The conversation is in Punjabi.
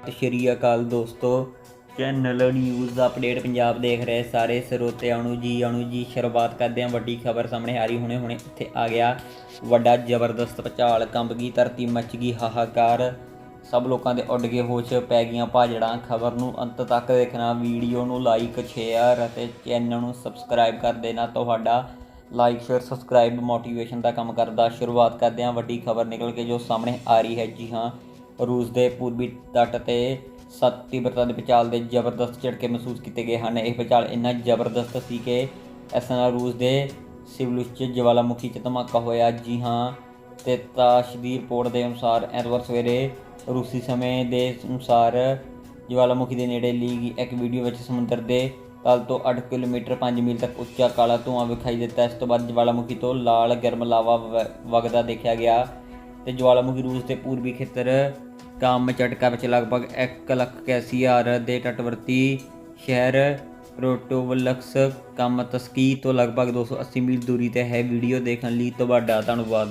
ਸਤਿ ਸ਼੍ਰੀ ਅਕਾਲ ਦੋਸਤੋ ਚੈਨਲ ਨਿਊਜ਼ ਅਪਡੇਟ ਪੰਜਾਬ ਦੇਖ ਰਹੇ ਸਾਰੇ ਸਰੋਤਿਆਂ ਨੂੰ ਜੀ, ਅਣੂ ਜੀ, ਸ਼ੁਰੂਆਤ ਕਰਦੇ ਹਾਂ ਵੱਡੀ ਖਬਰ ਸਾਹਮਣੇ ਆ ਰਹੀ, ਹੁਣੇ ਹੁਣੇ ਇੱਥੇ ਆ ਗਿਆ ਵੱਡਾ ਜ਼ਬਰਦਸਤ ਭਚਾਲ ਕੰਬ ਗਈ ਧਰਤੀ ਮੱਚ ਗਈ, ਹਾਹਾਕਾਰ, ਸਭ ਲੋਕਾਂ ਦੇ ਉੱਡ ਗਏ ਹੋਸ਼, ਪੈ ਗਈਆਂ ਭਾਜੜਾਂ, ਖਬਰ ਨੂੰ ਅੰਤ ਤੱਕ ਦੇਖਣਾ, ਵੀਡੀਓ ਨੂੰ ਲਾਈਕ ਸ਼ੇਅਰ ਅਤੇ ਚੈਨਲ ਨੂੰ ਸਬਸਕ੍ਰਾਈਬ ਕਰ ਦੇਣਾ ਤੁਹਾਡਾ ਲਾਈਕ ਸ਼ੇਅਰ ਸਬਸਕ੍ਰਾਈਬ ਮੋਟੀਵੇਸ਼ਨ ਦਾ ਕੰਮ ਕਰਦਾ, ਸ਼ੁਰੂਆਤ ਕਰਦੇ ਹਾਂ ਵੱਡੀ ਖਬਰ ਨਿਕਲ ਕੇ ਜੋ ਸਾਹਮਣੇ ਆ ਰਹੀ ਹੈ, ਜੀ ਹਾਂ। ਰੂਸ ਦੇ ਪੂਰਬੀ ਤੱਟ ਤੇ ਸੱਤ ਤੀਬਰਤਾ ਦੇ ਭੂਚਾਲ ਦੇ ਜ਼ਬਰਦਸਤ ਝਟਕੇ ਮਹਿਸੂਸ ਕੀਤੇ ਗਏ ਹਨ। ਇਹ ਭੂਚਾਲ ਇੰਨਾ ਜ਼ਬਰਦਸਤ ਸੀ ਕਿ ਇਸ ਨਾਲ ਰੂਸ ਦੇ ਸਿਵਲੁਸ ਜਵਾਲਾਮੁਖੀ 'ਚ ਧਮਾਕਾ ਹੋਇਆ। ਜੀ ਹਾਂ, ਤੇ ਤਾਸ਼ ਦੀ ਰਿਪੋਰਟ ਦੇ ਅਨੁਸਾਰ ਐਤਵਾਰ ਸਵੇਰੇ ਰੂਸੀ ਸਮੇਂ ਦੇ ਅਨੁਸਾਰ ਜਵਾਲਾਮੁਖੀ ਦੇ ਨੇੜੇ ਲਈ ਗਈ ਇੱਕ ਵੀਡੀਓ ਵਿੱਚ ਸਮੁੰਦਰ ਦੇ ਤਲ ਤੋਂ 8 ਕਿਲੋਮੀਟਰ 5 ਮੀਲ ਤੱਕ ਉੱਚਾ ਕਾਲਾ ਧੂੰਆਂ ਵਿਖਾਈ ਦਿੱਤਾ। ਇਸ ਤੋਂ ਬਾਅਦ ਜਵਾਲਾਮੁਖੀ ਤੋਂ ਲਾਲ ਗਰਮ ਲਾਵਾ ਵ- ਵਗਦਾ ਦੇਖਿਆ ਗਿਆ। ਤੇ ਜਵਾਲਾਮੁਖੀ ਰੂਸ ਦੇ ਪੂਰਬੀ ਖੇਤਰ ਕਾਮ ਚਟਕਾ ਵਿੱਚ ਲਗਭਗ 1 ਲੱਖ ਕੈਸੀਆਰ ਦੇ ਤਟਵਰਤੀ ਸ਼ਹਿਰ ਪ੍ਰੋਟੋਵਲਕਸ ਕਾਮਤਸਕੀ ਤੋਂ ਲਗਭਗ 280 ਮੀਲ ਦੂਰੀ ਤੇ ਹੈ। ਵੀਡੀਓ ਦੇਖਣ ਲਈ ਤੁਹਾਡਾ ਧੰਨਵਾਦ।